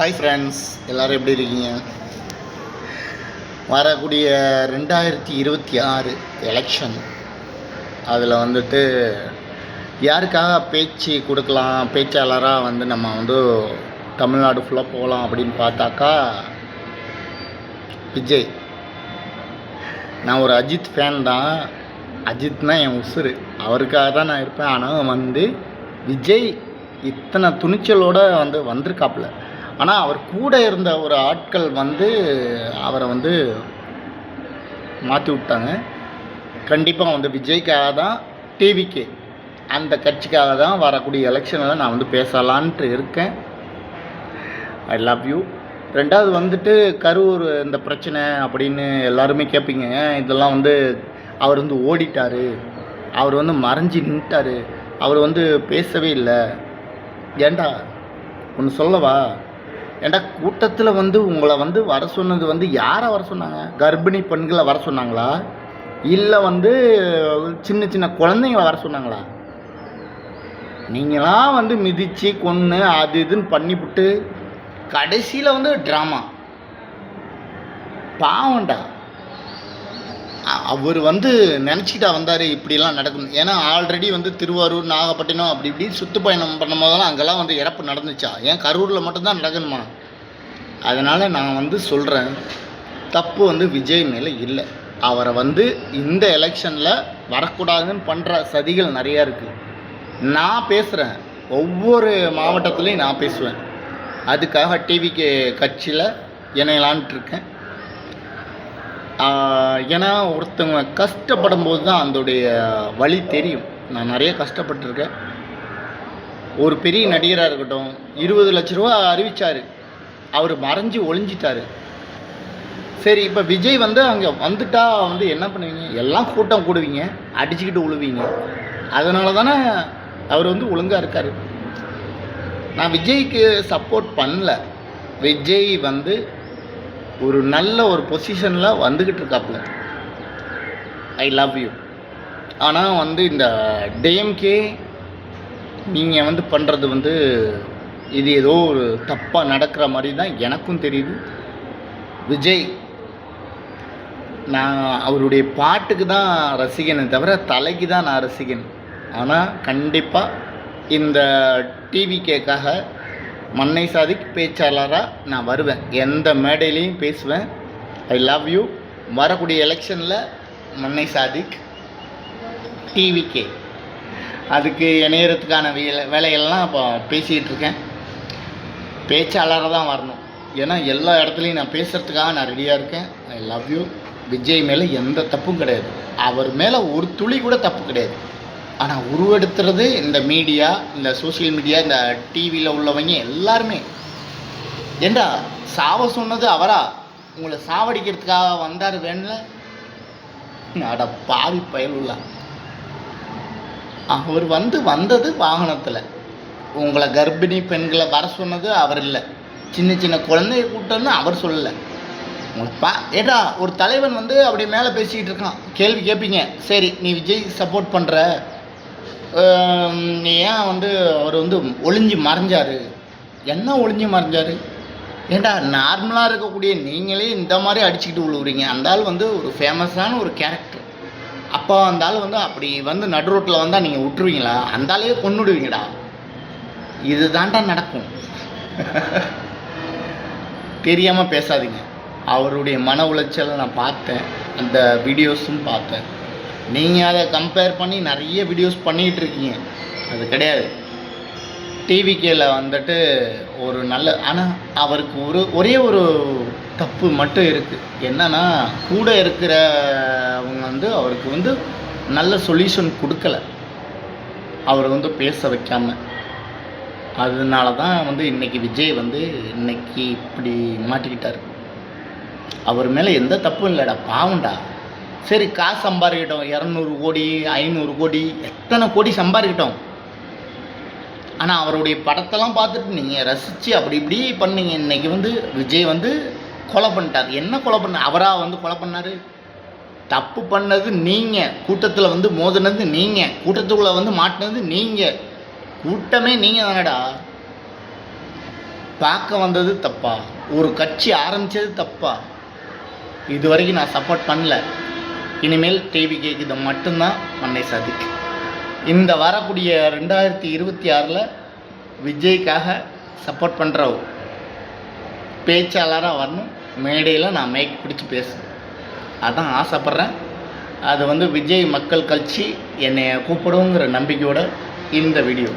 Hi friends எல்லோரும் எப்படி இருக்கீங்க? வரக்கூடிய ரெண்டாயிரத்தி இருபத்தி ஆறு எலெக்ஷன் அதில் வந்துட்டு யாருக்காக பேச்சு கொடுக்கலாம் பேச்சாளராக வந்து நம்ம வந்து தமிழ்நாடு ஃபுல்லாக போகலாம் அப்படின்னு பார்த்தாக்கா விஜய். நான் ஒரு அஜித் ஃபேன் தான். அஜித்னா என் உசுரு அவருக்காக தான் நான் இருப்பேன். ஆனால் வந்து விஜய் இத்தனை துணிச்சலோடு வந்து வந்திருக்காப்புல. ஆனால் அவர் கூட இருந்த ஒரு ஆட்கள் வந்து அவரை வந்து மாற்றி விட்டாங்க. கண்டிப்பாக வந்து விஜய்க்காக தான் டிவிக்கு அந்த கட்சிக்காக தான் வரக்கூடிய எலெக்ஷனில் நான் வந்து பேசலான்ட்டு இருக்கேன். ஐ லவ் யூ ரெண்டாவது வந்துட்டு கரூர் இந்த பிரச்சனை அப்படின்னு எல்லாருமே கேட்பீங்க இதெல்லாம் வந்து அவர் வந்து ஓடிட்டார். அவர் வந்து மறைஞ்சி நின்ட்டார் அவர் வந்து பேசவே இல்லை. ஏண்டா? ஒன்று சொல்லவா? ஏண்டா கூட்டத்தில் வந்து உங்களை வந்து வர சொன்னது வந்து யாரை வர சொன்னாங்க? கர்ப்பிணி பெண்களை வர சொன்னாங்களா? இல்லை வந்து சின்ன சின்ன குழந்தைங்கள வர சொன்னாங்களா? நீங்களாம் வந்து மிதித்து கொன்று அது இதுன்னு பண்ணிவிட்டு கடைசியில் வந்து ட்ராமா பாவம்டா. அவர் வந்து நினச்சிக்கிட்டா வந்தார் இப்படிலாம் நடக்கும். ஏன்னா ஆல்ரெடி வந்து திருவாரூர் நாகப்பட்டினம் அப்படி இப்படி சுற்றுப்பயணம் பண்ணும் போதெல்லாம் அங்கெல்லாம் வந்து இறப்பு நடந்துச்சா? ஏன் கரூரில் மட்டும்தான் நடக்கணுமா? அதனால் நான் வந்து சொல்கிறேன் தப்பு வந்து விஜய் மேலே இல்லை. அவரை வந்து இந்த எலெக்ஷனில் வரக்கூடாதுன்னு பண்ணுற சதிகள் நிறையா இருக்குது நான் பேசுகிறேன் ஒவ்வொரு மாவட்டத்துலேயும் நான் பேசுவேன். அதுக்காக டிவிக்கு கட்சியில் இணையலான்ட்டு இருக்கேன். ஏன்னா ஒருத்தவங்க கஷ்டப்படும் போது தான் அதோடைய வழி தெரியும். நான் நிறைய கஷ்டப்பட்டிருக்கேன். ஒரு பெரிய நடிகராக இருக்கட்டும் இருபது லட்ச ரூபா அறிவிச்சார். அவர் மறைஞ்சு ஒளிஞ்சிட்டாரு. சரி இப்போ விஜய் வந்து அங்கே வந்துட்டா வந்து என்ன பண்ணுவீங்க? எல்லாம் கூட்டம் கூடுவீங்க அடிச்சுக்கிட்டு உழுவீங்க. அதனால தானே அவர் வந்து ஒழுங்காக இருக்கார். நான் விஜய்க்கு சப்போர்ட் பண்ணல. விஜய் வந்து ஒரு நல்ல ஒரு பொசிஷனில் வந்துக்கிட்டு இருக்காப்புல. ஐ லவ் யூ ஆனால் வந்து இந்த டேம்கே நீங்கள் வந்து பண்ணுறது வந்து இது ஏதோ ஒரு தப்பாக நடக்கிற மாதிரி தான் எனக்கும் தெரியுது. விஜய் நான் அவருடைய பாட்டுக்கு தான் ரசிகனே தவிர தலைக்கு தான் நான் ரசிகன். ஆனால் கண்டிப்பாக இந்த டிவிக்கேக்காக மன்னை சாதிக் பேச்சாளராக நான் வருவேன். எந்த மேடையிலையும் பேசுவேன். ஐ லவ் யூ வரக்கூடிய எலெக்ஷனில் மன்னை சாதிக் டிவிகே அதுக்கு இணையறதுக்கான வேலை வேலைகள்லாம் இப்போ பேசிக்கிட்டு இருக்கேன் பேச்சாளராக தான் வரணும். ஏன்னா எல்லா இடத்துலையும் நான் பேசுகிறதுக்காக நான் ரெடியாக இருக்கேன். ஐ லவ் யூ விஜய் மேலே எந்த தப்பும் கிடையாது. அவர் மேலே ஒரு துளி கூட தப்பு கிடையாது. ஆனால் உருவெடுத்துறது இந்த மீடியா இந்த சோஷியல் மீடியா இந்த டிவியில் உள்ளவங்க எல்லாருமே. ஏண்டா சாவ சொன்னது அவரா? உங்களை சாவடிக்கிறதுக்காக வந்தார் வேணல அட பாவி பயலுள்ள. அவர் வந்து வந்தது வாகனத்தில். உங்களை கர்ப்பிணி பெண்களை வர சொன்னது அவர் இல்லை. சின்ன சின்ன குழந்தைய கூட்டம்னு அவர் சொல்லலை. உங்களை பா ஏடா ஒரு தலைவன் வந்து அப்படி மேலே பேசிக்கிட்டு இருக்கான். கேள்வி கேட்பீங்க சரி நீ விஜய் சப்போர்ட் பண்ணுற ஏன் வந்து அவர் வந்து ஒளிஞ்சு மறைஞ்சாரு? என்ன ஒளிஞ்சு மறைஞ்சார்? ஏண்டா நார்மலாக இருக்கக்கூடிய நீங்களே இந்த மாதிரி அடிச்சுக்கிட்டு விழுவுறீங்க அந்த ஆள் வந்து ஒரு ஃபேமஸான ஒரு கேரக்டர் அப்போ அந்த ஆள் வந்து அப்படி வந்து நடு ரோட்டில் வந்தால் நீங்கள் விட்டுருவீங்களா அந்த ஆளையே கொன்னுடுவீங்கடா. இது தாண்டா நடக்கும். தெரியாமல் பேசாதீங்க. அவருடைய மன உளைச்சலை நான் பார்த்தேன். அந்த வீடியோஸும் பார்த்தேன். நீங்கள் அதை கம்பேர் பண்ணி நிறைய வீடியோஸ் பண்ணிகிட்டு இருக்கீங்க. அது கிடையாது. டிவிகேல வந்துட்டு ஒரு நல்ல ஆனால் அவருக்கு ஒரு ஒரே ஒரு தப்பு மட்டும் இருக்குது என்னன்னா கூட இருக்கிறவங்க வந்து அவருக்கு வந்து நல்ல சொல்யூஷன் கொடுக்கல. அவரை வந்து பேச வைக்காம. அதனால தான் வந்து இன்னைக்கு விஜய் வந்து இன்னைக்கு இப்படி மாட்டிக்கிட்டார். அவர் மேலே எந்த தப்பும் இல்லைடா பாவம்டா. சரி காசு சம்பாதிக்கட்டும் இரநூறு கோடி ஐநூறு கோடி எத்தனை கோடி சம்பாதிக்கிட்டோம் ஆனால் அவருடைய படத்தெல்லாம் பார்த்துட்டு நீங்கள் ரசித்து அப்படி இப்படி பண்ணீங்க. இன்றைக்கி வந்து விஜய் வந்து கொலை பண்ணிட்டார். என்ன கொலை பண்ண அவராக வந்து கொலை பண்ணார்? தப்பு பண்ணது நீங்கள் கூட்டத்தில் வந்து மோதினது நீங்கள் கூட்டத்துக்குள்ளே வந்து மாட்டினது நீங்கள் கூட்டமே நீங்கள் தானடா. பார்க்க வந்தது தப்பா? ஒரு கட்சி ஆரம்பித்தது தப்பா? இது வரைக்கும் நான் சப்போர்ட் பண்ணல. இனிமேல் டிவி கேட்குது மட்டும்தான் மண்ணை சாதிக்கு இந்த வரக்கூடிய ரெண்டாயிரத்தி இருபத்தி ஆறில் விஜய்க்காக சப்போர்ட் பண்ணுற பேச்சாளராக வரணும். மேடையில் நான் மேக் பிடிச்சி பேசுகிறேன் அதான் ஆசைப்பட்றேன். அது வந்து விஜய் மக்கள் கட்சி என்னை கூப்பிடுங்கிற நம்பிக்கையோட இந்த வீடியோ